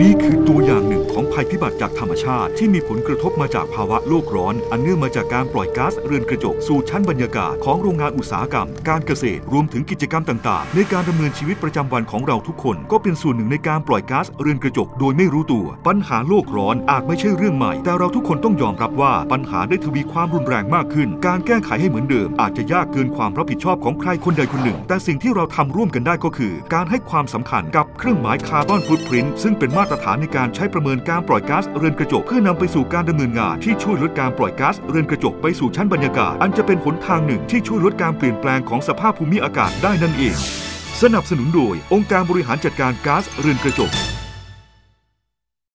นี่คือตัว พิบัติจากธรรมชาติที่มีผลกระทบมาจากภาวะโลกร้อน อันเนื่องมาจากการปล่อยก๊าซเรือนกระจกสู่ชั้นบรรยากาศของโรงงานอุตสาหกรรม การเกษตรรวมถึงกิจกรรมต่าง ๆ ในการดำเนินชีวิตประจำวันของเราทุกคน ก็เป็นส่วนหนึ่งในการปล่อยก๊าซเรือนกระจกโดยไม่รู้ตัว ปัญหาโลกร้อนอาจไม่ใช่เรื่องใหม่ แต่เราทุกคนต้องยอมรับว่าปัญหาได้ทวีความรุนแรงมากขึ้น การแก้ไขให้เหมือนเดิม อาจจะยากเกินความรับผิดชอบของใครคนใดคนหนึ่ง แต่สิ่งที่เราทำร่วมกันได้ก็คือ การให้ความสำคัญกับเครื่องหมายคาร์บอนฟุตพริ้นซึ่งเป็นมาตรฐานในการใช้ประเมินการปล่อยก๊าซเรือนกระจกเพื่อนำไปสู่การดำเนินงานที่ช่วยลดการปล่อยก๊าซเรือนกระจกไปสู่ชั้นบรรยากาศ อันจะเป็นหนทางหนึ่งที่ช่วยลดการเปลี่ยนแปลงของสภาพภูมิอากาศได้นั่นเอง สนับสนุนโดยองค์การบริหารจัดการก๊าซเรือนกระจก